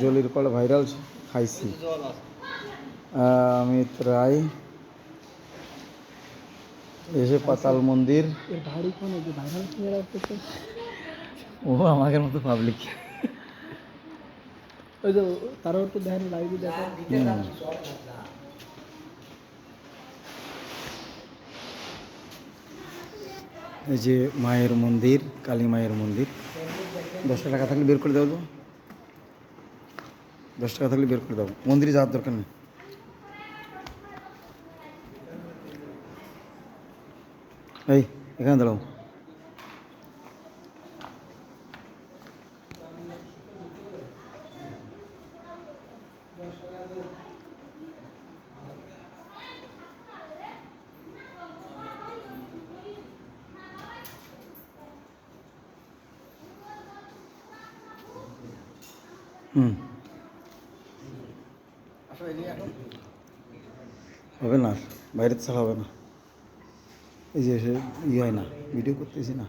জলির call viral খাইছি। আমি রায় এসে পাতাল মন্দির। ও আমাদের মতো পাবলিক ওই যে তারও তো দেখেন লাইভে দেখেন। এই যে মায়ের মন্দির কালী মায়ের মন্দির। দশটা টাকা থাকলে বের করে তো দশ টাকা থাকলে বের করে দাও। মন্দিরে যাওয়ার দরকার নেই। এই এখানে দাঁড়াও। হুম। হবে না বাইরের বাইরে ছাড়া হবে না। এই যে ইয়ে হয় না ভিডিও করতেছি না।